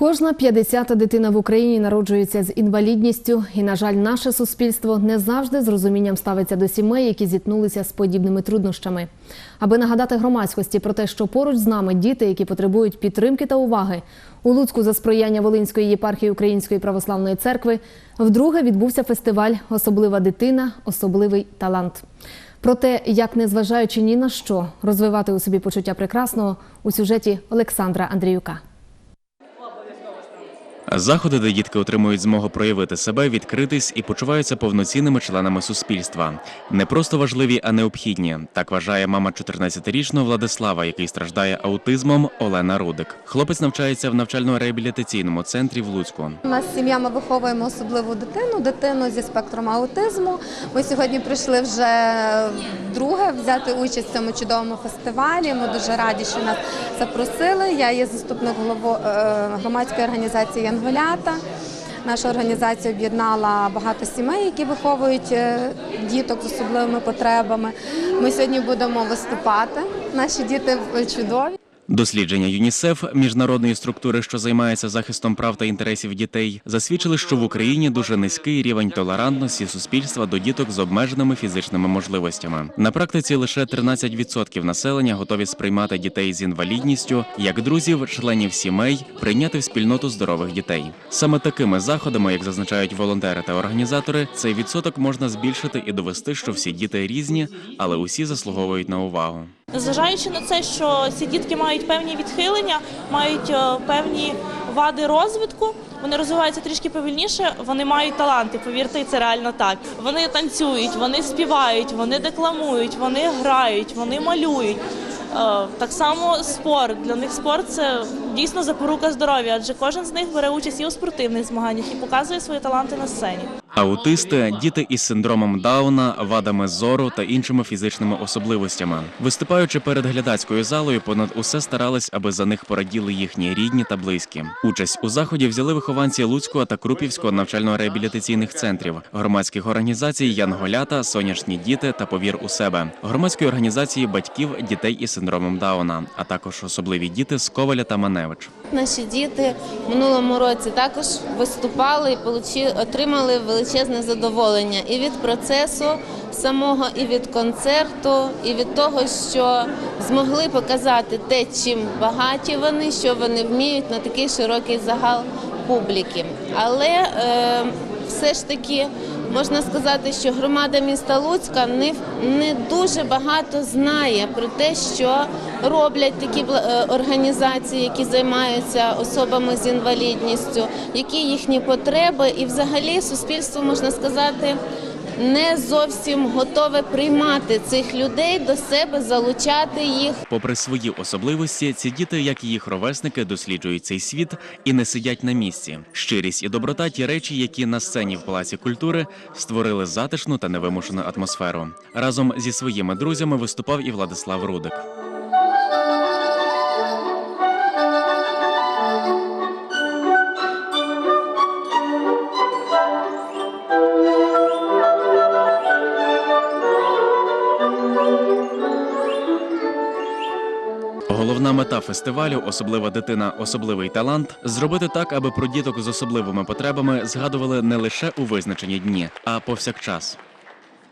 Кожна 50-та дитина в Україні народжується з інвалідністю, і, на жаль, наше суспільство не завжди з розумінням ставиться до сімей, які зіткнулися з подібними труднощами. Аби нагадати громадськості про те, що поруч з нами діти, які потребують підтримки та уваги, у Луцьку за сприяння Волинської єпархії Української православної церкви вдруге відбувся фестиваль Особлива дитина, особливий талант. Про те, як незважаючи ні на що розвивати у собі почуття прекрасного у сюжеті Олександра Андріюка. Заходи, де дітки отримують змогу проявити себе, відкритись і почуваються повноцінними членами суспільства. Не просто важливі, а необхідні. Так вважає мама 14-річного Владислава, який страждає аутизмом Олена Рудик. Хлопець навчається в навчально-реабілітаційному центрі в Луцьку. У нас сім'я ми виховуємо особливу дитину, дитину зі спектром аутизму. Ми сьогодні прийшли вже вдруге взяти участь в цьому чудовому фестивалі. Ми дуже раді, що нас запросили. Я є заступник голови е, громадської організації Янголята. Наша організація об'єднала багато сімей, які виховують е, діток з особливими потребами. Ми сьогодні будемо виступати. Наші діти чудові. Дослідження ЮНІСЕФ міжнародної структури, що займається захистом прав та інтересів дітей, засвідчили, що в Україні дуже низький рівень толерантності суспільства до діток з обмеженими фізичними можливостями. На практиці лише 13% населення готові сприймати дітей з інвалідністю як друзів, членів сімей, прийняти в спільноту здорових дітей. Саме такими заходами, як зазначають волонтери та організатори, цей відсоток можна збільшити і довести, що всі діти різні, але усі заслуговують на увагу. Незважаючи на це, що ці дітки мають певні відхилення, мають е, певні вади розвитку, вони розвиваються трішки повільніше, вони мають таланти, повірте, це реально так. Вони танцюють, вони співають, вони декламують, вони грають, вони малюють. Е, Так само спорт. Для них спорт це дійсно запорука здоров'я, адже кожен з них бере участь і у спортивних змаганнях і показує свої таланти на сцені. Аутисти, діти із синдромом Дауна, вадами зору та іншими фізичними особливостями. Виступаючи перед глядацькою залою, понад усе старались, аби за них пораділи їхні рідні та близькі. Участь у заході взяли вихованці Луцького та Крупівського навчально-реабілітаційних центрів, громадських організацій Янголята, Сонячні діти та Повір у себе, громадської організації батьків дітей із синдромом Дауна, а також особливі діти з Коваля та Маневич. Наші діти в минулому році також виступали і отримали величезне задоволення і від процесу самого, і від концерту, і від того, що змогли показати те, чим багаті вони, що вони вміють на такий широкий загал публіки. Але е, все ж таки можна сказати, що громада міста Луцька не, не дуже багато знає про те, що роблять такі е, організації, які займаються особами з інвалідністю, які їхні потреби, і взагалі суспільство можна сказати. Не зовсім готове приймати цих людей до себе, залучати їх. Попри свої особливості, ці діти, як і їх ровесники, досліджують цей світ і не сидять на місці. Щирість і доброта ті речі, які на сцені в Палаці культури створили затишну та невимушену атмосферу. Разом зі своїми друзями виступав і Владислав Рудик. Головна мета фестивалю Особлива дитина, особливий талант зробити так, аби про діток з особливими потребами згадували не лише у визначені дні, а повсякчас.